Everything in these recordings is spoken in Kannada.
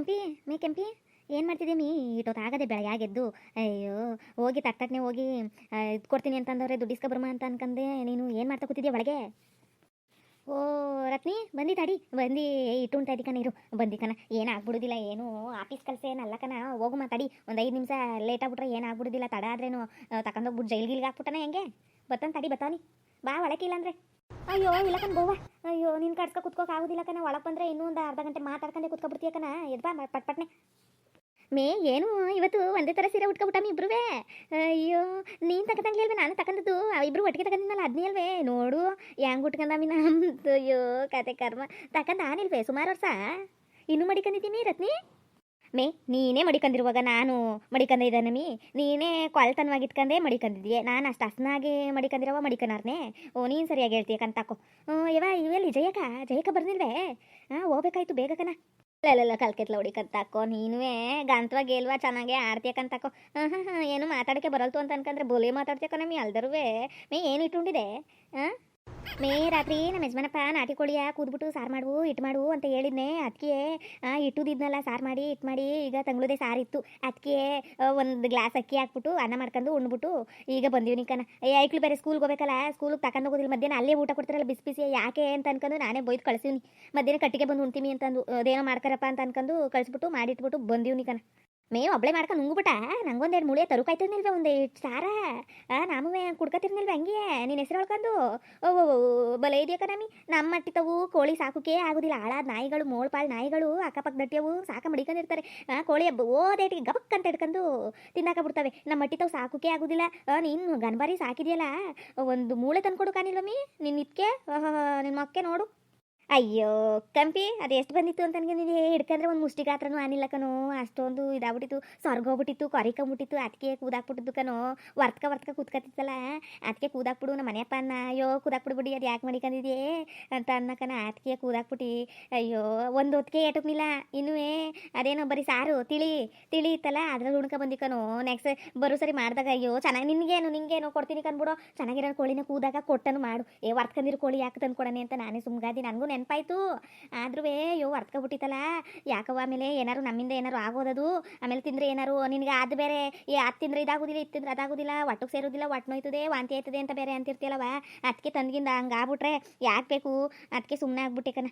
ಕೆಂಪಿ, ಮೇ ಕೆಂಪಿ? ಏನು ಆಗದೆ ಬೆಳಗ್ಗೆ ಎದ್ದು ಅಯ್ಯೋ, ಹೋಗಿ ತಟ್ಟನೆ ಹೋಗಿ ಇದು ಕೊಡ್ತೀನಿ ಅಂತಂದವ್ರೆ ದುಡ್ಡಿಸ್ಕ ಬರ್ಮ ಅಂತ ಅನ್ಕಂದೆ. ನೀನು ಏನು ಮಾಡ್ತಾ ಕೂತಿದ್ಯಾ ಒಳಗೆ? ಓ, ರತ್ನಿ, ಬಂದಿ ತಡಿ. ಬಂದಿ ಇಟ್ಟು ಉಂಟ ಕಣ ಬಂದಿ ಕಣ. ಏನು ಆಗ್ಬಿಡುದಿಲ್ಲ ಏನು? ಆಫೀಸ್ ಕೆಲಸ ಏನಲ್ಲ ಕಣ. ಹೋಗು ಮಾತಾಡಿ ಒಂದು ಐದು ನಿಮಿಷ ಲೇಟ್ ಆಗ್ಬಿಟ್ರೆ ಏನು ಆಗ್ಬಿಡುದಿಲ್ಲ. ತಡ ಆದ್ರೇನು ಜೈಲ್ ಗಿಲ್ಗೆ ಹಾಕ್ಬಿಟ್ಟನ ಹೆಂಗೆ? ಬತ್ತಾನ ತಡಿ ಬತ್ತಾನಿ ಬಾ ಒಳಕಿಲ್ಲ ಇಲ್ಲಾಂದ್ರೆ ಅಯ್ಯೋ ಇಲ್ಲಕನ್ ಗೋವಾ ಅಯ್ಯೋ, ನಿನ್ ಕಡ್ಸ್ಕೊ ಕುತ್ಕೋಕ್ ಆಗುದಿಲ್ಲ ಕಣ. ಒಳಗೆ ಬಂದ್ರೆ ಇನ್ನೂ ಒಂದು ಅರ್ಧ ಗಂಟೆ ಮಾತಾಡ್ಕೊಂಡೆ ಕುತ್ಕೊಬಿಡ್ತೀಯ ಕಣ. ಎದ್ಬಾ ಪಟ್, ಪಟ್ನೆ. ಮೇ, ಏನು? ಇವತ್ತು ಒಂದೇ ಥರ ಸೀರೆ ಉಟ್ಕೊಬಿಟ್ಟಮ್ಮ ಇಬ್ರುವೆ. ಅಯ್ಯೋ, ನೀನು ತಗೊಂಡಂಗೆ ನಾನು ತಗೊಂಡದ್ದು ಇಬ್ರು ಒಟ್ಟಿಗೆ ತಗೊಂಡಿದ್ನಲ್ಲ ಅದನ್ನೇ ಅಲ್ವೇ. ನೋಡು ಯಾಂಗ್ ಉಟ್ಕೊಂಡಮ್ಮಿ ಅಯ್ಯೋ, ಕತೆ ಕರ್ಮ. ತಗೊಂಡು ನಾನಿಲ್ವೇ, ಸುಮಾರು ವರ್ಷ? ಇನ್ನು ಮಡಿಕೊಂಡಿದ್ದೀನಿ ರತ್ನಿ? ಮೇ ನೀನೇ ಮಡಿಕಂದಿರುವಾಗ ನಾನು ಮಡಿಕಂದ ಇದ್ದಾನಮಿ ನೀನೇ ಕ್ವಾಲ್ತನವಾಗಿ ಇಟ್ಕೊಂಡೇ ಮಡಿಕಂದಿದ್ಯೆ. ನಾನು ಅಷ್ಟು ಹಸನಾಗಿ ಮಡಿಕಂದಿರವ ಮಡಿಕನಾರ್ನೆ. ಓ, ನೀನು ಸರಿಯಾಗಿ ಹೇಳ್ತೀಯ ಹ್ಞೂ ಯವ ಇವೆಲ್ಲಿ ಜಯಕ ಜಯಕ ಬರ್ನಿಲ್ವೇ ಹಾಂ ಹೋಗ್ಬೇಕಾಯ್ತು ಬೇಗ ಕಣ. ಇಲ್ಲ ಕಲ್ಕೆತ್ಲ ಹೊಡಿಕಂತಾಕೋ ನೀನುವೇ ಗಂತವಾಗಿ ಇಲ್ವಾ ಚೆನ್ನಾಗೆ ಆಡ್ತೀಯಕಂತಾಕೋ ಹಾಂ ಹಾಂ ಹಾಂ, ಏನು ಮಾತಾಡಕ್ಕೆ ಬರಲ್ತು ಅಂತ ಅನ್ಕಂದ್ರೆ ಬೋಲೆ ಮಾತಾಡ್ತೀಯಕ ನಮ್ಮಿ ಅಲ್ದರುವೆ. ಮೇ ಏನು ಇಟ್ಟುಂಡಿದೆ? ಹಾಂ ಮೇ ರಾತ್ರಿ ನಮ್ಮ ಯಜಮಾನಪ್ಪ ನಾಟಿ ಕೋಳಿಯ ಕೂದ್ಬಿಟ್ಟು ಸಾರು ಮಾಡು ಇಟ್ಟು ಮಾಡು ಅಂತ ಹೇಳಿದ್ನೆ. ಅದಕ್ಕೆ ಇಟ್ಟುದಿದ್ನಲ್ಲ ಸಾರು ಮಾಡಿ ಇಟ್ಟು ಮಾಡಿ ಈಗ ತಂಗ್ಳದೆ ಸಾರು ಇತ್ತು ಅದಕ್ಕೆ ಒಂದು ಗ್ಲಾಸ್ ಅಕ್ಕಿ ಹಾಕ್ಬಿಟ್ಟು, ಅನ್ನ ಮಾಡ್ಕೊಂಡು ಉಣ್ಬಿಟ್ಟು ಈಗ ಬಂದೀವಿ ಕಣ. ಐಕ್ಳು ಬೇರೆ ಸ್ಕೂಲ್ಗೆ ಹೋಗ್ಬೇಕಲ್ಲ ಸ್ಕೂಲ್ಗೆ ತಗೊಂಡು ಹೋಗೋದಿಲ್ಲ. ಮಧ್ಯಾಹ್ನ ಅಲ್ಲೇ ಊಟ ಕೊಡ್ತಾರಲ್ಲ ಬಿಸಿ ಬಿಸಿ, ಯಾಕೆ ಅಂತ ಅನ್ಕೊಂಡು ನಾನೇ ಬೈದು ಕಳಿಸಿವ್ನಿ. ಮಧ್ಯಾಹ್ನ ಕಟ್ಟಿಗೆ ಬಂದು ಉಣ್ತೀನಿ ಅಂತಂದು ಅದೇನೋ ಮಾಡ್ತಾರಪ್ಪ ಅಂತ ಅನ್ಕೊಂಡು ಕಳಿಸ್ಬಿಟ್ಟು, ಮಾಡಿಟ್ಬಿಟ್ಟು ಬಂದೀವ್ನಿ ಕಣ. ಮೇ ಒಬ್ಳೆ ಮಾಡ್ಕೊಂಡು ನುಂಗ್ಬಿಟ್ಟ. ನಂಗೊಂದೆರಡು ಮುಳಿಯ ತರುಕಾಯ್ತಿರ್ನಿಲ್ವ ಒಂದು ಸಾರ. ನಾಮುವೆ ಕುಡ್ಕತಿರ್ನಿಲ್ವ ಹಂಗೆ. ನಿನ್ನ ಹೆಸರು ಹೇಳ್ಕೊಂಡು. ಓ ಬಲ ಇದೆಯಕ್ಕ ನಮ್ಮಿ ನಮ್ಮ ಮಟ್ಟಿತವು ಕೋಳಿ ಸಾಕುಕೆ ಆಗುದಿಲ್ಲ. ಹಾಳಾದ ನಾಯಿಗಳು ಮೋಳ್ಪಾಳ್ ನಾಯಿಗಳು, ಅಕ್ಕಪಕ್ಕ ದಟ್ಟಿಯವು ಸಾಕ ಮಡಿಕೊಂಡಿರ್ತಾರೆ. ಕೋಳಿ ಓದೇಟಿಗೆ ಗಬಕ್ ಅಂತ ಹಿಡ್ಕೊಂಡು ತಿನ್ನಾಕ ಬಿಡ್ತವೆ. ನಮ್ಮ ಮಟ್ಟಿತವು ಸಾಕುಕೆ ಆಗುದಿಲ್ಲ. ನೀನು ಗನ್ಬಾರಿ ಸಾಕಿದೆಯಲ್ಲ. ಒಂದು ಮೂಳೆ ತಂದ್ಕೊಡು ಕಾಣಿಲ್ವಮ್ಮಿ ನಿನ್ನ ಇದಕ್ಕೆ ನಿನ್ನ ಮಕ್ಕೆ ನೋಡು. ಅಯ್ಯೋ, ಕಂಪಿ, ಅದು ಎಷ್ಟು ಬಂದಿತ್ತು ಅಂತ ಅನ್ಕೊಂಡಿದ್ದೆ ಹಿಡ್ಕಂದ್ರೆ ಒಂದು ಮುಷ್ಟಿ ಗಾತ್ರನೂ ಆನಿಲ್ಲ ಕಣೋ. ಅಷ್ಟೊಂದು ಇದಾಗ್ಬಿಟ್ಟಿತ್ತು. ಸೊರ್ಗೋಗ್ಬಿಟ್ಟಿತ್ತು ಕೊರಿಕೊಂಬಿಟ್ಟಿತ್ತು ಅದಕ್ಕೆ ಕೂದಾಕ್ಬಿಟ್ಟಿದ್ದು ಕಣೋ. ವರ್ತ್ಕ ವರ್ತ್ಕ ಕೂತ್ಕತ್ತಿತ್ತಲ್ಲ. ಅದಕ್ಕೆ ಕೂದಾಕ್ಬಿಡು ನಮ್ಮ ಮನೆಯಪ್ಪ ಅನ್ನ, ಅಯ್ಯೋ, ಕೂದಾಕ್ಬಿಡ್ಬಿಡಿ, ಅದು ಯಾಕೆ ಮಡಿಕೊಂಡಿದ್ಯೆ ಅಂತ ಅನ್ನಕನ ಅದಕ್ಕೆ ಕೂದಾಕ್ಬಿಟ್ಟು, ಅಯ್ಯೋ, ಒಂದು ಹೊತ್ತಿಗೆ ಏಟಕ್ನಿಲ್ಲ ಇನ್ನೂ ಅದೇನೋ ಬರೀ ಸಾರು, ತಿಳಿ ತಿಳಿ ಇತ್ತಲ್ಲ, ಅದ್ರಲ್ಲಿ ಉಣ್ಕ ಬಂದಿಕನೋ ನೆಕ್ಸ್ಟ್ ಬರೋ ಸರಿ ಮಾಡಿದಾಗ, ಅಯ್ಯೋ, ಚೆನ್ನಾಗಿ ನಿನ್ಗೇನು ನಿಂಗೇನು ಕೊಡ್ತೀನಿ ಕಂದ್ಬಿಡೋ ಚೆನ್ನಾಗಿರೋ ಕೋಳಿನ ಕೂದಾಗ ಕೊಟ್ಟನು ಮಾಡು. ಏ, ವರ್ತಕಂದಿರೋ ಕೋಳಿ ಯಾಕೆ ತಂದು ಕೊಡನೆ ಅಂತ ನಾನೇ ಸುಮ್ಗಾದಿ ನನಗೂ ನೆನಪಾಯ್ತು. ಆದ್ರೂ ಅಯ್ಯೋ ಅರ್ತ್ಕೊಬಿಟ್ಟಿತ್ತಲ್ಲ ಯಾಕವ ಆಮೇಲೆ ಏನಾರು ನಮ್ಮಿಂದ ಏನಾರು ಆಗೋದದು? ಆಮೇಲೆ ತಿಂದ್ರೆ ಏನಾರು ನಿನಗೆ ಅದು ಬೇರೆ. ಏ, ಅದು ತಿಂದ್ರೆ ಇದಾಗೋದಿಲ್ಲ, ಇದು ತಿಂದ್ರೆ ಅದಾಗೋದಿಲ್ಲ, ಒಟ್ಟಿಗೆ ಸೇರೋದಿಲ್ಲ ಒಟ್ಟು ನೋಯ್ತದೆ, ವಾಂತಿ ಆಯ್ತದೆ ಅಂತ ಬೇರೆ ಅಂತಿರ್ತೀಯಲ್ಲವ ಅದಕ್ಕೆ ತಂದಗಿಂದ ಹಂಗೆ ಆಗ್ಬಿಟ್ರೆ ಯಾಕೆ ಬೇಕು? ಅದಕ್ಕೆ ಸುಮ್ಮನೆ ಆಗ್ಬಿಟ್ಟೆ ಕಣ.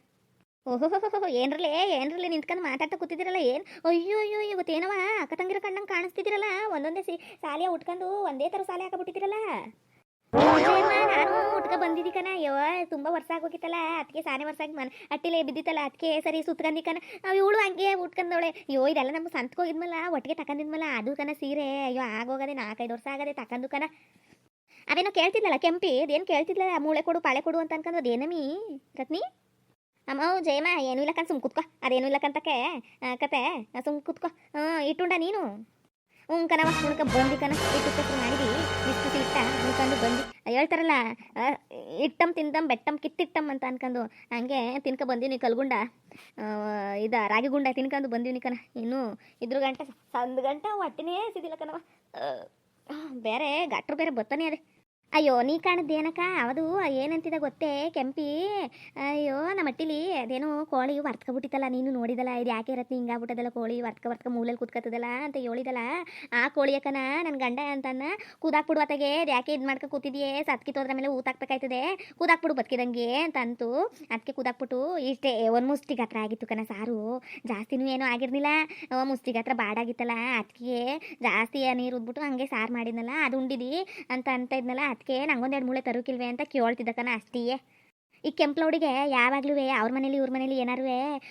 ಓಹೋ ಏನ್ರಲ್ಲೇ ಏನ್ರಲ್ಲೇ ನಿಂತ್ಕೊಂಡು ಮಾತಾಡ್ತಾ ಕೂತಿದ್ದೀರಲ್ಲ, ಏನು? ಅಯ್ಯೋ ಅಯ್ಯೋ ಇವತ್ತೇನವ ಅಕ್ಕ ತಂಗಿರ ಕಣ್ಣಂಗೆ ಕಾಣಿಸ್ತಿದ್ದೀರಲ್ಲ, ಒಂದೊಂದೇ ಸಿ, ಸಾಲಿಯ ಉಟ್ಕೊಂಡು ಒಂದೇ ಥರ ಸಾಲಿ ಹಾಕಬಿಟ್ಟಿದ್ದೀರಲ್ಲ. ಉಟ್ಕ ಬಂದಿದ್ದಿ ಕಣ ಅಯ್ಯೋ ತುಂಬಾ ವರ್ಷ ಆಗೋಗಿತ್ತಲ್ಲ ಅದಕ್ಕೆ ಸಾನೆ ವರ್ಷ ಆಗಿ ಮನ್, ಅಟ್ಟಿಲೆ ಬಿದ್ದಿತ್ತಲ್ಲ ಅದಕ್ಕೆ ಸರಿ ಸುತ್ಕಂದಿ ಕಣ ಇವಳು ಹಂಗೆ ಉಟ್ಕೊಂಡವಳೆ ಅಯ್ಯೋ, ಇದೆಲ್ಲ ನಮ್ಗೆ ಸಂತ್ಕೋಗಿದ್ಮಲ್ಲ ಒಟ್ಟಿಗೆ ತಕಂದಿದ್ಮಲ್ಲ ಅದು ಕಣ ಸೀರೆ, ಅಯ್ಯೋ, ಆಗೋಗದೆ ನಾಲ್ಕೈದು ವರ್ಷ ಆಗದೆ ತಕಂದು ಕಣ ಅವೇನೋ ಕೇಳ್ತಿದ್ಲಲ್ಲ ಕೆಂಪಿ, ಅದೇನು ಕೇಳ್ತಿದ್ಲಲ್ಲ, ಮೂಳೆ ಕೊಡು, ಪಾಳೆ ಕೊಡು ಅಂತ ಅನ್ಕಂದ್ರೆ ಅದೇನಮಿ ರತ್ನಿ? ಅಮ್ಮ ಜಯಮ ಜಯಮ್ಮ, ಏನೂ ಇಲ್ಲ ಕಣ್ ಸುಮ್ ಕುತ್ಕೋ, ಅದೇನೂ ಇಲ್ಲ ಕಂತಕ್ಕೆ ಕತೆ, ಸುಮ್ ಕುತ್ಕೋ, ಹ್ಞೂ, ಇಟ್ಟುಂಡ ನೀನು? ಕಣವ ಉಣ್ಕ ಬಂದಿ ಕಣ ಇಟ್ಟು ಮಾಡಿ ಮಾಡಿದಿ ಬಿಸಿ ಬಿಸಿ ಇಟ್ಟ ಅನ್ಕೊಂಡು ಬಂದು ಹೇಳ್ತಾರಲ್ಲ ಇಟ್ಟಂ ತಿಂತಂ ತಿಂದಮ್ ಬೆಟ್ಟಮ್ ಕಿತ್ತಿಟ್ಟಮ್ ಅಂತ ಅನ್ಕೊಂಡು ಹಂಗೆ ತಿನ್ಕ ಬಂದೀನಿ ಕಲ್ಗುಂಡ. ಇದ ರಾಗಿ ಗುಂಡ ತಿನ್ಕೊಂಡು ಬಂದೀನಿ ಕಣ ಇನ್ನು ಇದ್ರ ಗಂಟೆ, ಸಂದ್ ಗಂಟೆ ಹೊಟ್ಟಿನೇ ಸಿದಿಲ್ಲ ಕಣವ ಬೇರೆ ಗಟ್ರು ಬೇರೆ ಬತ್ತಾನೆ ಅದೇ. ಅಯ್ಯೋ, ನೀ ಕಾಣದ್ದೇನಕ್ಕ ಅವದು ಏನಂತಿದ ಗೊತ್ತೇ? ಕೆಂಪಿ. ಅಯ್ಯೋ, ನಮ್ಮ ಅಟ್ಟಿಲಿ ಅದೇನೋ ಕೋಳಿ ವರ್ತ್ಕೊಬಿಟ್ಟಿತ್ತಲ್ಲ, ನೀನು ನೋಡಿದಲ್ಲ, ಇದು ಯಾಕೆ ಇರತ್ತೆ? ಹಿಂಗಾಗ್ಬಿಟ್ಟದಲ್ಲ ಕೋಳಿ, ವರ್ತ್ಕ ವರ್ತ್ಕ ಮೂಲೆಯಲ್ಲಿ ಕುತ್ಕತ್ತದಲ್ಲ ಅಂತ ಹೇಳಿದಲ್ಲ. ಆ ಕೋಳಿ ಅಕ್ಕನ ನನ್ನ ಗಂಡ ಅಂತನ್ನ ಕೂದಾಕ್ಬಿಡು ಅತ್ತಗೆ. ಅದು ಯಾಕೆ ಇದು ಮಾಡ್ಕೊ ಕೂತಿದ್ಯೆ? ಸತ್ಕಿತ್ತೋದ್ರ ಮೇಲೆ ಊತಾಕ್ಬೇಕಾಯ್ತದೆ ಕೂದಾಕ್ಬಿಡು ಬದುಕಿದಂಗೆ ಅಂತ ಅಂತು ಅದಕ್ಕೆ ಕೂದಾಕ್ಬಿಟ್ಟು ಇಷ್ಟೇ, ಒಂದು ಮುಷ್ಟಿಗೆ ಹತ್ರ ಆಗಿತ್ತು ಕಣ ಸಾರು. ಜಾಸ್ತಿನೂ ಏನೂ ಆಗಿರ್ಲಿಲ್ಲ. ಅವ ಹತ್ರ ಬಾಡಾಗಿತ್ತಲ್ಲ ಅದಕ್ಕೆ ಜಾಸ್ತಿ ನೀರು ಉದ್ಬಿಟ್ಟು ಹಂಗೆ ಸಾರು ಮಾಡಿದ್ನಲ್ಲ, ಅದು ಉಂಡಿದಿ ಅಂತ ಅಂತ ಇದ್ನಲ್ಲ ಅದಕ್ಕೆ ನಂಗೊಂದೆರಡು ಮೂಳೆ ತರೋಕಿಲ್ವೇ ಅಂತ ಕೇಳ್ತಿದ್ದಕ್ಕನ ಅಷ್ಟೇ ಈ ಕೆಂಪ್ಲೌಡಿಗೆ ಯಾವಾಗ್ಲೂ ಅವ್ರ ಮನೇಲಿ, ಇವ್ರ ಮನೇಲಿ ಏನಾರು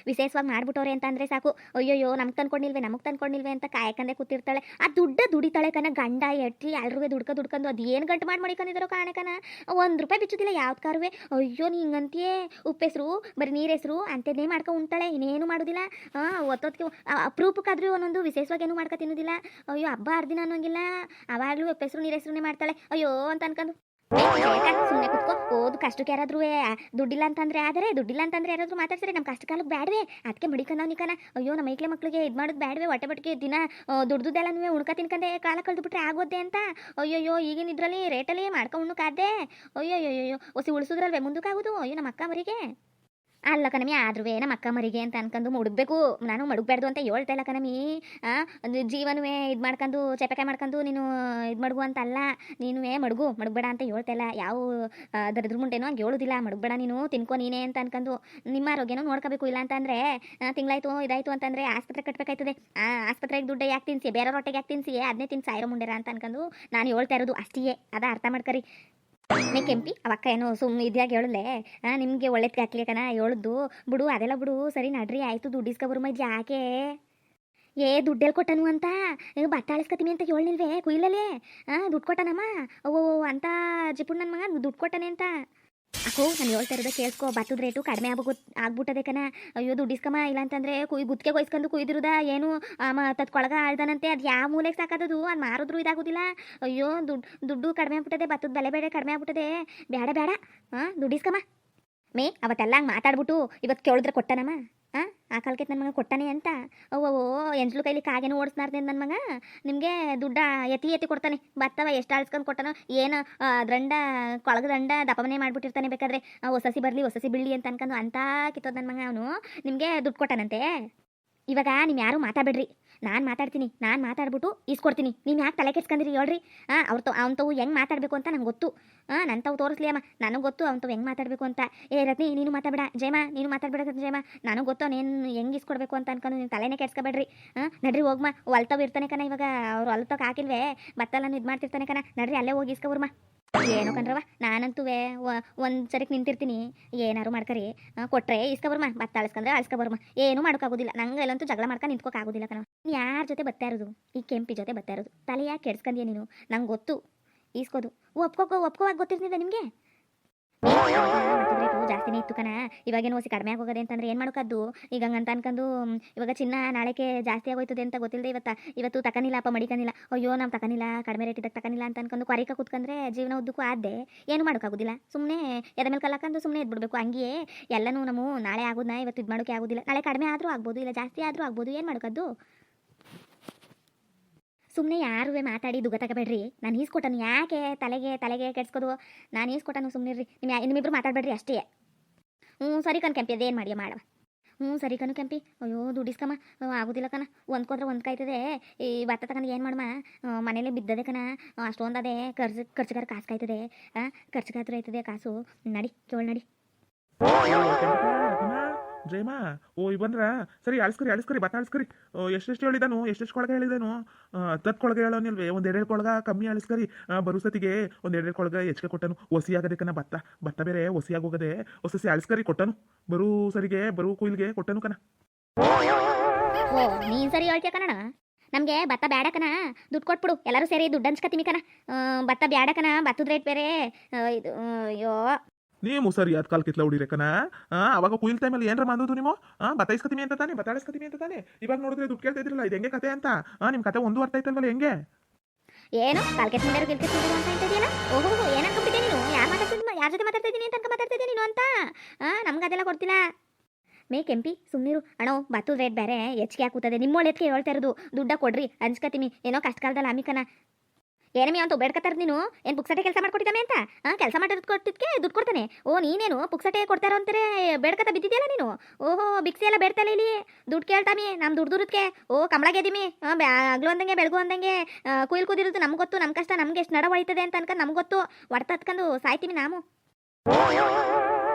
ವಿಶೇಷವಾಗಿ ಮಾಡ್ಬಿಟ್ಟವ್ರೆ ಅಂತ ಅಂದ್ರೆ ಸಾಕು. ಅಯ್ಯೋಯ್ಯೋ, ನಮ್ಗೆ ತಂದ್ಕೊಂಡಿಲ್ವೇ, ನಮಗೆ ತಂದ್ಕೊಂಡಿಲ್ವೇ ಅಂತ ಕಾಯಕಂದೆ ಕೂತಿರ್ತಾಳೆ. ಆ ದುಡ್ಡ ದುಡಿತಾಳೆ ಕಣ, ಗಂಡ ಎಟ್ಟಿ ಎಲ್ರೂ ದುಡ್ಕ ದುಡ್ಕೊಂಡು ಅದು ಏನು ಗಂಟು ಮಾಡಿ ಮಡಿಕೊಂಡಿದ್ದಾರೋ ಕಾಣಕನ ಕಣ. ಒಂದು ರೂಪಾಯಿ ಬಿಚ್ಚುದಿಲ್ಲ ಯಾವ್ದು ಕಾರುವೆ. ಅಯ್ಯೋ, ನೀ ಹಿಂಗಂತೀಯೇ. ಉಪ್ಪೆಸ್ರು, ಬರೀ ನೀರ್ ಹೆಸರು ಅಂಥದ್ದೇ ಮಾಡ್ಕೊ ಇನ್ನೇನು ಮಾಡೋದಿಲ್ಲ. ಹಾಂ ಒತ್ತೊತ್ತಿಗೆ ಅಪ್ರೂಪಕ್ಕಾದ್ರೂ ಒಂದೊಂದು ವಿಶೇಷವಾಗಿ ಏನು ಮಾಡ್ಕೊ ತಿನ್ನೋದಿಲ್ಲ. ಅಯ್ಯೋ, ಹಬ್ಬ ದಿನ ಅನ್ನೋಂಗಿಲ್ಲ. ಅವಾಗಲೂ ಉಪ್ಪೆಸ್ರು ನೀರ್ ಮಾಡ್ತಾಳೆ. ಅಯ್ಯೋ, ಅಂತ ಅನ್ಕೊಂಡು ಸುಮ್ಮನೆ ಕುತ್ಕೋ. ಓದು, ಕಷ್ಟಕ್ಕೆ ಯಾರಾದ್ರೂ ದುಡ್ಡಿಲ್ಲ ಅಂತಂದ್ರೆ ಆದರೆ, ದುಡ್ಡಿಲ್ಲ ಅಂತಂದ್ರೆ ಯಾರಾದ್ರೂ ಮಾತಾಡ್ತಾರೆ ನಮ್ಮ ಕಷ್ಟ ಕಾಲಕ್ಕೆ ಬೇಡವೆ ಅದಕ್ಕೆ ಮಡಿಕನ ನಿಕನ. ಅಯ್ಯೋ, ನಮ್ಮ ಐಕ್ಲೆ ಮಕ್ಳಿಗೆ ಇದು ಮಾಡೋದು ಬೇಡವೆ ಹೊಟ್ಟೆ ಬಟ್ಟಿಗೆ ದಿನ ದುಡ್ದುದೆಲ್ಲ ಉಣ್ಕ ತಿನ್ಕಂದೆ ಕಾಲ ಕಳೆದುಬಿಟ್ರೆ ಆಗೋದೆ ಅಂತ. ಅಯ್ಯೋಯ್ಯೋ, ಈಗಿನ ಇದ್ರಲ್ಲಿ ರೇಟಲ್ಲಿ ಮಾಡ್ಕೊಂಡು ಉಣ್ಣಕ್ಕಾದೆ ಅಯ್ಯೋಯ್ಯೋಯ್ಯೋ ಹೊಸಿ ಉಳಿಸಿದ್ರಲ್ವೇ ಮುಂದಕ್ಕಾಗೋದು? ಅಯ್ಯೋ, ನಮ್ಮ ಅಕ್ಕ ಮರಿಗೆ. ಅಲ್ಲ ಕಣಮಿ ಆದ್ರೂ ನಮ್ಮ ಅಕ್ಕ ಮರಿಗೆ ಅಂತ ಅನ್ಕೊಂಡು ಮುಡುಗ್ಬೇಕು. ನಾನು ಮಡುಗಬಾರ್ದು ಅಂತ ಹೇಳ್ತಾ ಇಲ್ಲ ಕಣಮಿ. ಜೀವನವೇ ಇದು ಮಾಡ್ಕೊಂಡು, ಚಪಕಾಯಿ ಮಾಡ್ಕೊಂಡು ನೀನು ಇದು ಮಡಗು ಅಂತ ಅಲ್ಲ. ನೀನುವೇ ಮಡಗು, ಮಡಗಬೇಡ ಅಂತ ಹೇಳ್ತಾ ಇಲ್ಲ. ಯಾವ ದರದ್ರ ಮುಂಡೆನೋ ಹಂಗೆ ಹೇಳೋದಿಲ್ಲ. ಮಡಗಬೇಡ ನೀನು, ತಿನ್ಕೊ ನೀನೇ ಅಂತ ಅನ್ಕೊಂಡು ನಿಮ್ಮ ಆರೋಗ್ಯನೂ ನೋಡ್ಕೋಬೇಕು ಇಲ್ಲ ಅಂತಂದ್ರೆ ತಿಂಗ್ಳಾಯ್ತು, ಇದಾಯ್ತು ಅಂತಂದ್ರೆ ಆಸ್ಪತ್ರೆ ಕಟ್ಟಬೇಕಾಯ್ತದೆ ಆಸ್ಪತ್ರೆಗೆ ದುಡ್ಡು ಯಾಕೆ ತಿನ್ಸಿ? ಬೇರೆ ರೊಟ್ಟೆಗೆ ಯಾಕೆ ತಿನ್ಸಿ? ಅದನ್ನೇ ತಿನ್ಸಿ ಸಾಯಿರೋ ಮುಂಡೆರ ಅಂತ ಅನ್ಕೊಂಡು ನಾನು ಹೇಳ್ತಾ ಇರೋದು ಅಷ್ಟೇ ಅದ ಅರ್ಥ ಮಾಡ್ಕರಿ. ಮೇ ಕೆಂಪಿ ಅವಕ್ಕ ಏನೋ ಸುಮ್ಮನೆ ಇದ್ಯಾಗ ಹೇಳಲೆ ನಿಮಗೆ ಒಳ್ಳೇದಕ್ಕೆ ಹಾಕ್ಲಿ ಕಣ ಹೇಳುದು ಬಿಡು, ಅದೆಲ್ಲ ಬಿಡು, ಸರಿ ನಡ್ರಿ, ಆಯ್ತು ದುಡ್ಡಿಸ್ಕ ಬರು ಮೈದ್ ಯಾಕೆ ಏ ದುಡ್ಡೆಲ್ಲಿ ಕೊಟ್ಟನು ಅಂತ? ಭತ್ತ ಅಳಿಸ್ಕತೀನಿ ಅಂತ ಹೇಳಿಲ್ವೇ ಕುಯ್ಲಲ್ಲೇ ಹಾಂ ದುಡ್ಡು ಕೊಟ್ಟನಮ್ಮ? ಓ ಅಂತ ಜಿಪುಣ್ ನನ್ನ ಮಗ ದುಡ್ಡು ಕೊಟ್ಟನೆ ಅಂತ. ಅಕ್ಕೋ, ನಾನು ಹೇಳ್ತಾ ಇರೋದು ಕೇಳಿಸ್ಕೊ, ಭತ್ತದ ರೇಟು ಕಡಿಮೆ ಆಗ್ಬೇಕು ಆಗ್ಬಿಟ್ಟದೆ ಕಣ. ಅಯ್ಯೋ, ದುಡ್ಡು ಇಸ್ಕಮ್ಮ ಇಲ್ಲ ಅಂತಂದ್ರೆ ಕುಯ್ ಗುತ್ತಿಗೆ ಕೊಯ್ಸ್ಕೊಂಡು ಕುಯ್ದಿರುದ, ಏನು? ತದ್ ಕೊಳಗ ಆಳ್ದಾನಂತೆ, ಅದು ಯಾವ ಮೂಲೆಗೆ ಸಾಕದದು? ಅದು ಮಾರಿದ್ರು ಇದಾಗೋದಿಲ್ಲ. ಅಯ್ಯೋ ದುಡ್ಡು ದುಡ್ಡು ಕಡಿಮೆ ಆಗ್ಬಿಟ್ಟದೆ, ಭತ್ತದ ಬೆಲೆ ಬೇಡ ಕಡಿಮೆ ಆಗ್ಬಿಟ್ಟದೆ. ಬೇಡ ಬೇಡ ಹಾಂ ದುಡ್ಡು ಇಸ್ಕಮ್ಮ. ಮೇ, ಅವತ್ತೆಲ್ಲ ಹಂಗೆ ಮಾತಾಡ್ಬಿಟ್ಟು ಇವತ್ತು ಕೇಳಿದ್ರೆ ಕೊಟ್ಟನಮ್ಮ. ಆ ಕಾಲಕ್ಕೆ ನನ್ನ ಮಗ ಕೊಟ್ಟಾನೆ ಅಂತ? ಓ ಎಂಟ್ಲು ಕೈಲಿ ಕಾಗೇನು ಓಡಿಸ್ನಾರ್ದೆ ನನ್ನ ಮಗ? ನಿಮಗೆ ದುಡ್ಡ ಎತ್ತಿ ಎತ್ತಿ ಕೊಡ್ತಾನೆ. ಬತ್ತವ ಎಷ್ಟು ಆಳ್ಸ್ಕೊಂಡು ಕೊಟ್ಟನೋ, ಏನು ದಂಡ, ಕೊಳಗ ದಂಡ ದಪಮನೆ ಮಾಡಿಬಿಟ್ಟಿರ್ತಾನೆ ಬೇಕಾದ್ರೆ. ಹೊಸಸಿ ಬರಲಿ, ಹೊಸಸಿ ಬೀಳಲಿ ಅಂತ ಅನ್ಕೊಂಡು ಅಂತ ಕಿತ್ತೋದು ನನ್ನ ಮಗ ಅವನು. ನಿಮಗೆ ದುಡ್ಡು ಕೊಟ್ಟಾನಂತೆ? ಇವಾಗ ನಿಮ್ಮ ಯಾರು ಮಾತಾಡ್ಬೇಡ್ರಿ. ನಾನು ಮಾತಾಡ್ತೀನಿ, ನಾನು ಮಾತಾಡ್ಬಿಟ್ಟು ಈಸ್ಕೊಡ್ತೀನಿ. ನೀವು ಯಾಕೆ ತಲೆ ಕೆಡ್ಸ್ಕೊಂಡಿರಿ ಹೇಳ್ರಿ? ಹಾಂ ಅವ್ರ ತೋ, ಅವ್ನ ಹೆಂಗೆ ಮಾತಾಡಬೇಕು ಅಂತ ನಂಗೆ ಗೊತ್ತು. ಹಾಂ ನನ್ನ ತಾವು ತೋರಿಸ್ಲಿ ಅಮ್ಮ. ನನಗೆ ಗೊತ್ತು ಅವ್ನ ತಾವು ಹೆಂಗೆ ಮಾತಾಡಬೇಕು ಅಂತ. ಏ, ರತ್ನಿ, ನೀನು ಮಾತಾಡಬೇಡ. ಜಯಮ ನೀನು ಮಾತಾಡಬೇಡ ಜಯಮ ನನಗೆ ಗೊತ್ತು ನೀನು ಹೆಂಗೆ ಇಸ್ಕೊಡ್ಬೇಕು ಅಂತ ಅನ್ಕೊಂಡು ನೀನು ತಲೆನೇ ಕೆಡ್ಸ್ಕೊಬೇಡ್ರಿ. ಹಾಂ ನಡ್ರಿ ಹೋಗ್ಮ. ಹೊಲ್ತವ್ ಇರ್ತಾನೆ ಕಣ ಇವಾಗ. ಅವ್ರು ಹೊಲ್ತಕ್ಕೆ ಹಾಕಿಲ್ವೇ? ಬತ್ತಲ್ಲ ಇದು ಮಾಡ್ತಿರ್ತಾನೆ ಕಣ. ನಡ್ರಿ ಅಲ್ಲೇ ಹೋಗಿ ಇಸ್ಕೊಬರ್ಮ ಏನೋ ಕಣ್ರವ ನಾನಂತೂ ಒಂದ್ ಸರಿಗೆ ನಿಂತಿರ್ತೀನಿ. ಏನಾರು ಮಾಡ್ಕರಿ. ಕೊಟ್ರೆ ಇಸ್ಕೊಬರ್ಮ ಭತ್ತ ಅಳಿಸ್ಕೊಂಡ್ರೆ ಅಳಿಸ್ಕೊಬರ್ಮ ಏನು ಮಾಡೋಕ್ಕಾಗೋದಿಲ್ಲ ನಂಗೆ ಎಲ್ಲಂತೂ ಜಗಳ ಮಾಡ್ಕೊಂಡು ನಿಂತ್ಕೋಕ್ಕಾಗೋದಿಲ್ಲ ಕಣ. ಯಾರ ಜೊತೆ ಬರ್ತಾ ಇರೋದು? ಈ ಕೆಂಪಿ ಜೊತೆ ಬರ್ತಾ ಇರೋದು. ತಲೆ ಯಾಕೆ ನೀನು? ನಂಗೆ ಗೊತ್ತು. ಈಸ್ಕೋದು. ಒಪ್ಕೋಕೋ, ಒಪ್ಕೋವಾಗ ಗೊತ್ತಿರ್ತಿದ್ದೆ ನಿಮಗೆ? ಜಾಸ್ತಿನೇ ಇತ್ತು ಕಣ. ಇವಾಗೇನು ಓಸಿ ಕಡಿಮೆ ಆಗೋಗದೆ ಅಂತಂದ್ರೆ ಏನು ಮಾಡೋಕದ್ದು? ಈಗ ಹಂಗಂತ ಅನ್ಕೊಂಡು ಇವಾಗ ಚಿನ್ನ ನಾಳೆಗೆ ಜಾಸ್ತಿ ಆಗೋಯ್ತದೆ ಅಂತ ಗೊತ್ತಿಲ್ಲದೆ ಇವತ್ತ. ಇವತ್ತು ತಕನಿಲ್ಲ, ಅಪ್ಪ ಮಡಿಕನಿಲ್ಲ. ಅಯ್ಯೋ ನಾವು ತಕನಿಲ್ಲ, ಕಡಿಮೆ ರೇಟ್ ಇದ್ದಾಗ ತಕನಿಲ್ಲ ಅಂತ ಅನ್ಕೊಂಡು ಕೊರಿಕ ಕೂತ್ಕೊಂಡ್ರೆ ಜೀವನ ಉದ್ದಕ್ಕೂ ಆದ್ದೆ. ಏನು ಮಾಡೋಕ್ಕಾಗೋದಿಲ್ಲ ಸುಮ್ಮನೆ ಎದ ಮೇಲೆ ಕಲ್ಲಕ್ಕಂದು ಸುಮ್ಮನೆ ಇದ್ಬಿಡ್ಬೇಕು ಹಂಗೆಯೇ ಎಲ್ಲನೂ ನಾವು ನಾಳೆ ಆಗೋದನ್ನ ಇವತ್ತು ಇದು ಮಾಡೋಕ್ಕೆ ಆಗೋದಿಲ್ಲ. ನಾಳೆ ಕಡಿಮೆ ಆದರೂ ಆಗ್ಬೋದು, ಇಲ್ಲ ಜಾಸ್ತಿ ಆದರೂ ಆಗ್ಬೋದು. ಏನು ಮಾಡೋಕ್ಕದ್ದು ಸುಮ್ಮನೆ ಯಾರುವೆ ಮಾತಾಡಿ ದುಗತಕಬೇಡ್ರಿ. ನಾನು ಈಸ್ಕೊಟ್ಟನು ಯಾಕೆ ತಲೆಗೆ ತಲೆಗೆ ಕೆಡ್ಸ್ಕೋದು? ನಾನು ಈಸ್ಕೊಟ್ಟನು ಸುಮ್ಮನೆ ರೀ ನಿಮ್ಮ ನಿಮ್ಮಿಬ್ರು ಮಾತಾಡಬೇಡ್ರಿ ಅಷ್ಟೇ. ಹ್ಞೂ ಸರಿ ಕಣ್ ಕೆಂಪಿ, ಅದೇನು ಮಾಡಿ ಮಾಡವ ಹ್ಞೂ ಸರಿ ಕಣು ಕೆಂಪಿ. ಅಯ್ಯೋ ದುಡಿಸ್ಕಮ್ಮ ಆಗೋದಿಲ್ಲ ಕಣ. ಒಂದ್ಕೋದ್ರೆ ಒಂದು ಕಾಯ್ತದೆ ಈ ಭತ್ತ ತಗೊಂಡು ಏನು ಮಾಡಮ್ಮ ಮನೇಲೆ ಬಿದ್ದದೆ ಕಣ. ಅಷ್ಟೊಂದು ಅದೇ ಖರ್ಚು, ಖರ್ಚುಗಾರ ಕಾಸು ಕಾಯ್ತದೆ ಖರ್ಚು ಕಾಯ್ತದೆ ಕಾಸು. ನಡಿ ಕೇಳ್ ನಡಿ. ಜಯಮ್ಮ? ಓ ಈ ಬಂದ್ರ? ಸರಿ ಅಳಿಸ್ಕರಿ ಅಳಿಸ್ಕರಿ ಬತ್ತ ಅಳಿಸ್ಕರಿ ಎಷ್ಟೆಷ್ಟು ಹೇಳಿದಾನು? ಎಷ್ಟೆಷ್ಟು ಕೊಳಗ ಹೇಳಿದಾನು? ತತ್ಕೊಳಗ ಕೊಳಗ ಹೇಳೋನಿಲ್ವೇ? ಒಂದು ಎರಡೆರಡು ಕೊಳಗ ಕಮ್ಮಿ ಅಳಿಸ್ಕರಿ ಬರುಸತಿಗೆ ಬರೋ ಸತಿಗೆ ಒಂದು ಎರಡೆರಡು ಕೊಳಗ ಹೆಚ್ಚಿಗೆ ಕೊಟ್ಟನು. ಒಸಿ ಆಗದಕ್ಕನ ಭತ್ತ. ಭತ್ತ ಬೇರೆ ಒಸಿ ಆಗೋಗದೆ ಹೊಸಸಿ ಅಳಿಸ್ಕರಿ ಕೊಟ್ಟನು. ಬರೂ ಸರಿಗೆ, ಬರು ಕುಯಿಲ್ಗೆ ಕೊಟ್ಟನು ಕಣ. ಓ, ನೀನ್ ಸರಿ ಹೇಳ್ತೀಯ ಕಣ ನಮಗೆ ಭತ್ತ ಬ್ಯಾಡಕನಾ ದುಡ್ಡು ಕೊಟ್ಬಿಡು. ಎಲ್ಲರೂ ಸೇರಿ ದುಡ್ಡು ಹಂಚ್ಕತ್ತೀವಿ ಕಣ. ಭತ್ತ ಬೇಡ ಕಣ. ಭತ್ತದ ರೇಟ್ ಬೇರೆ. ಇದು ಅಯ್ಯೋ. ನೀವು ಸರಿ ಅದ್ ಕಾಲ್ ಕಿತ್ಲ ಹೊಡಿರೆ ಕಣ. ಅವಾಗ ಕುಯಿಲ್ ಟೈಮಲ್ಲಿ ಏನ್ರ ಮಾಡೋದು ನೀವು? ಇಸ್ಕತೀನಿ ಅಂತ ತಾನೆ ಅಳಿಸ್ಕತೀನಿ ಅಂತ ತಾನೆ. ಇವಾಗ ನೋಡಿದ್ರೆ ದುಡ್ಡು ಕೇಳ್ತಾ ಇದ್ರಲ್ಲ, ಇದು ಹೆಂಗೆ ಕತೆ ಅಂತ? ನಿಮ್ ಕತೆ ಒಂದು ಅರ್ಥ ಆಯ್ತಲ್ವಲ್ಲ ಹೆಂಗೆ? ಏನು ಕಾಲ್ಕೆಟ್ ಮುಂಡರು ಗಿಲ್ಕೆಟ್ ಅಂತ ಹೇಳ್ತಿದ್ಯಲ್ಲ ಓಹೋ ಏನಂತ ನೀನು? ಯಾರು ಮಾತಾಡ್ತಿದ್ದ ಯಾರ ಜೊತೆ ಮಾತಾಡ್ತಾ ಇದ್ದೀನಿ ಅಂತ ಅನ್ಕೊ ಮಾತಾಡ್ತಾ ಇದ್ದೀನಿ ನೀನು ಅಂತ? ನಮ್ಗೆ ಅದೆಲ್ಲ ಕೊಡ್ತಿಲ್ಲ ಮೇ ಕೆಂಪಿ ಸುಮ್ಮನಿರು ಅಣೋ ಬತ್ತು ರೇಟ್ ಬೇರೆ ಹೆಚ್ಚಿಗೆ ಹಾಕುತ್ತದೆ ನಿಮ್ಮ ಒಳ್ಳೆದಕ್ಕೆ ಹೇಳ್ತಾ ಇರೋದು. ದುಡ್ಡ ಕೊಡ್ರಿ ಅಂಜ್ಕತೀನಿ ಏನೋ ಕಷ್ಟ ಕಾಲದಲ್ಲಿ ಅಮಿಕನ ಏನಮಿ ಅಂತ ಬೇಡ್ಕತ್ತಾರ ನೀನು. ಏನು ಪುಕ್ಸಟೆ ಕೆಲಸ ಮಾಡ್ಕೊಟ್ಟಿದ್ದಾನೆ ಅಂತ? ಹಾಂ ಕೆಲಸ ಮಾಡೋದು ದುಡ್ಡು ಕೊಡ್ತಾನೆ. ಓ, ನೀನೇನು? ಪುಕ್ಸಟೆ ಕೊಡ್ತಾರೋ ಅಂತಾರೆ ಬೇಡ್ಕತ್ತ ಬಿದ್ದಿದ್ಯಾಲ ನೀನು? ಓಹೋ ಬಿಕ್ಸಿ ಎಲ್ಲ ಬೇಡ್ತಾನೆ ಇಲ್ಲಿ ದುಡ್ಡು ಕೇಳ್ತಾಮಿ ನಮ್ಮ ದುಡ್ಡು ದುರುದ್ಕೆ ಓ ಕಮಳ ಗೆದಿಮಿ ಹಾಂ ಆಗ್ಲು ಅಂದಂಗೆ, ಬೆಳಗು ಅಂದಂಗೆ ಕುಯ್ಲ್ ಕುದಿರೋದು ನಮ್ಗೆ ಗೊತ್ತು ನಮ್ಮ ಕಷ್ಟ ನಮ್ಗೆ ಎಷ್ಟು ನಡ ಹೊಯ್ತದೆ ಅಂತ ಅನ್ಕೊಂಡು ನಮ್ಗೆ ಗೊತ್ತು. ಹೊಡ್ತ ಹತ್ಕೊಂಡು ಸಾಯ್ತೀವಿ ನಾವು.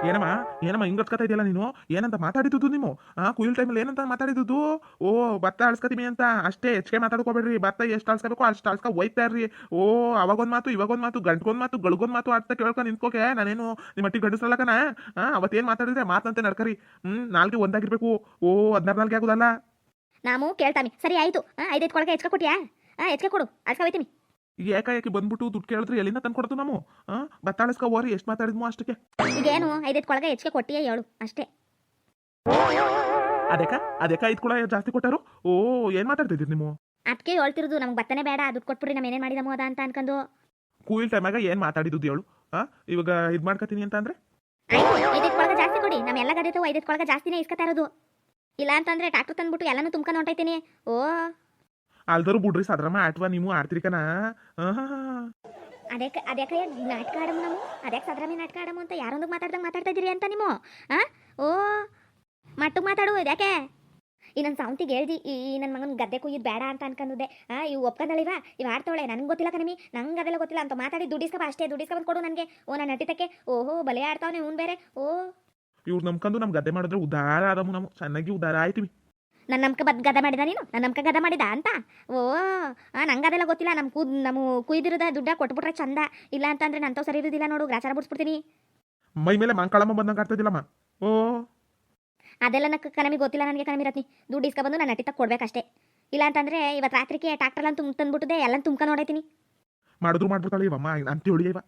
ಏನಮ್ಮ? ಏನಮ್ಮ, ಹಿಂಗ್ ಕತ್ಕತಾ ಇದೆಯಲ್ಲ ನೀನು? ಏನಂತ ಮಾತಾಡಿದ್ದು ನೀವು? ಆ, ಕುಯಿಲ್ ಟೈಮಲ್ಲಿ ಏನಂತ ಮಾತಾಡಿದ್ದು ಓ, ಭತ್ತ ಅಳ್ಸ್ಕತೀವಿ ಅಂತ. ಅಷ್ಟೇ, ಹೆಚ್ಚಿಗೆ ಮಾತಾಡ್ಕೋಬೇಡ್ರಿ. ಭತ್ತ ಎಷ್ಟು ಅಳಿಸ್ಕೋಬೇಕು ಅಷ್ಟು ಅಳ್ಸ್ಕೊ ಹೋಯ್ತಾ ಇರ್ರಿ. ಓ, ಅವಾಗೊಂದು ಮಾತು, ಇವಾಗೊಂದು ಮಾತು, ಗಂಟ್ಗೊಂದು ಮಾತು, ಗಳಿಗೊಂದು ಮಾತು ಆಡ್ತಾ ಕೇಳ್ಕೊಂಡು ನಿಂತ್ಕೋಕೆ. ನಾನೇನು ನಿಮ್ಮ ಮಟ್ಟಿಗೆ ಗಂಡಸಲ್ಲ ಕಣ ಆ, ಅವತ್ತೇನು ಮಾತಾಡಿದ್ರೆ ಮಾತಂತೆ ನಡ್ಕರಿ. ಹ್ಮ್, ನಾಲ್ಗೆ ಒಂದಾಗಿರ್ಬೇಕು. ಓ ಹದಿನಾರು ನಾಲ್ಗೆ ಆಗೋದಲ್ಲ? ನಾವು ಕೇಳ್ತಾನೆ ಸರಿ, ಆಯಿತು. ಐದೈದು ಕೊಳಗೆ ಹೆಚ್ಕೊಟ್ಟಿಯಾ ಹಾಂ ಹೆಚ್ಕೆ ಕೊಡು ಅಳ್ಸ್ಕೊಯ್ತೀನಿ ಈಗ ಬಂದ್ಬಿಟ್ಟು ದುಡ್ಡು ಕೇಳಿದ್ರೆ ಎಲ್ಲಿಂದ ತಂದು ಕೊಡ್ತು ನಾವು? ಬತ್ತಾಳಿಸ್ಕೊ ಹೋರಿ ಎಷ್ಟು ಮಾತಾಡಿದ್ಮೋ ಅಷ್ಟಕ್ಕೆ. ಈಗೇನು ಐದೈದು ಕೊಳಗ ಹೆಚ್ಚಿಗೆ ಕೊಟ್ಟಿಯೇ ಹೇಳು ಅಷ್ಟೇ. ಅದಕ್ಕ? ಅದಕ್ಕ ಐದು ಕೊಳ ಜಾಸ್ತಿ ಕೊಟ್ಟರು? ಓ ಏನ್ ಮಾತಾಡ್ತಿದ್ದೀರಿ ನೀವು? ಅದಕ್ಕೆ ಹೇಳ್ತಿರೋದು ನಮ್ಗೆ ಬತ್ತನೆ ಬೇಡ ದುಡ್ಡು ಕೊಟ್ಬಿಡಿ ನಮ್ಮ ಏನೇನು ಮಾಡಿದಮೋ ಅದ ಅಂತ ಅನ್ಕೊಂಡು ಕೂಯಿಲ್ ಟೈಮಾಗ ಏನ್ ಮಾತಾಡಿದ್ದು ಹೇಳು ಆ? ಇವಾಗ ಇದು ಮಾಡ್ಕೊತೀನಿ ಅಂತ ಅಂದ್ರೆ? ಐದೈದು ಕೊಳಗ ಜಾಸ್ತಿ ಕೊಡಿ ನಮ್ಮ ಎಲ್ಲ ಗದೆ ಐದೈದು ಕೊಳಗ ಜಾಸ್ತಿನೇ ಇಸ್ಕೊತಾ ಇರೋದು. ಇಲ್ಲ ಅಂತಂದ್ರೆ ಟ್ಯಾಕ್ಟರ್ ತಂದ್ಬಿಟ್ಟು ಎಲ್ಲನೂ ತುಂಬ್ಕೊಂಡು ಹೊಂಟೈತೀನಿ. ಓ ಅಲ್ದರು ಬಿಡ್ರಿ ಸದ್ರಮ್ಮ ಆಟ್ವಾ ನೀವು ಆಡ್ತೀರಿ ಕಣ ಅದಕ್ಕೆ ಅದಕ್ಕೆ ನಾಟಕ ಆಡಮು ನಾವು ಅದಕ್ಕೆ ಸದ್ರಮಿ ನಾಟಕ ಆಡಮು ಅಂತ ಯಾರೊಂದು ಮಾತಾಡ್ದಂಗೆ ಮಾತಾಡ್ತಾ ಇದ್ದೀರಿ ಅಂತ ನೀವು ಆ? ಓ ಮಟ್ಟಕ್ಕೆ ಮಾತಾಡು ಯಾಕೆ? ಈ ನನ್ನ ಸಾವಂತಿಗೆ ಹೇಳ್ದಿ ಈ ನನ್ನ ಮಗನ ಗದ್ದೆ ಕುಯ್ಯದು ಬೇಡ ಅಂತ ಅನ್ಕೊಂಡಿದ್ದೆ ಆ ಇವು ಒಪ್ಕೊಂಡಳಿವ ಇವು ಆಡ್ತಾವಳೆ ನನಗೆ ಗೊತ್ತಿಲ್ಲ ಕಣಮಿ ನಂಗೆ ಅದೆಲ್ಲ ಗೊತ್ತಿಲ್ಲ ಅಂತ ಮಾತಾಡಿ ದುಡ್ಡಿಸ್ಕೊ ಅಷ್ಟೇ ಬಂದು ಕೊಡು ನನಗೆ. ಓ ನನ್ನ ನಟಿತಕ್ಕೆ. ಓಹೋ ಬಲೆ ಆಡ್ತಾವನೆ ನೀವು ಬೇರೆ. ಓ. ಇವ್ರು ನಂಬ್ಕೊಂಡು ನಮ್ ಗದ್ದೆ ಮಾಡಿದ್ರೆ ಉದಾರ ಆದಮು ನಾವು ಚೆನ್ನಾಗಿ ಉದಾರ ಆಯ್ತೀವಿ ನನ್ನ ನಮ್ಕ ಬದ್ ಗದ ಮಾಡಿದ ನೀನು? ನನ್ನ ನಮ್ಕ ಗದ ಮಾಡಿದ ಅಂತ? ಓ ಆ ನಂಗೆ ಅದೆಲ್ಲ ಗೊತ್ತಿಲ್ಲ. ನಮ್ಮ ಕೂದ್ ನಮ್ಮ ಕುಯ್ದಿರೋದ ದುಡ್ಡ ಕೊಟ್ಬಿಟ್ರೆ ಚಂದ. ಇಲ್ಲ ಅಂತಂದ್ರೆ ನಂತವ್ ಸರಿ ಇರೋದಿಲ್ಲ ನೋಡು ಗ್ರಾಚಾರ ಬಿಡ್ಸ್ಬಿಡ್ತೀನಿ ಮೈ ಮೇಲೆ ಮಂಕಳಮ್ಮ ಬಂದಂಗೆ ಆಗ್ತದಿಲ್ಲಮ್ಮ. ಓ. ಅದೆಲ್ಲ ನಕ್ಕ ಕನಮಿ ಗೊತ್ತಿಲ್ಲ ನನಗೆ ಕನಮಿ ರತ್ನಿ. ದುಡ್ಡು ಇಸ್ಕ ಬಂದು ನಾನು ತಕ್ಕ ಕೊಡ್ಬೇಕಷ್ಟೇ. ಇಲ್ಲ ಅಂತಂದ್ರೆ ಇವತ್ತು ರಾತ್ರಿಗೆ ಅಲ್ಲಿ ತುಂಬ ತಂದ್ಬಿಟ್ಟಿದೆ ಎಲ್ಲ ತುಂಬ ನೋಡೈತೀನಿ ಮಾಡಿದ್ರು ಮಾಡ್ಬಿಡ್ತಾಳೆ ಇವಮ್ಮ ಅಂತ ಹೇಳಿ ಇವ.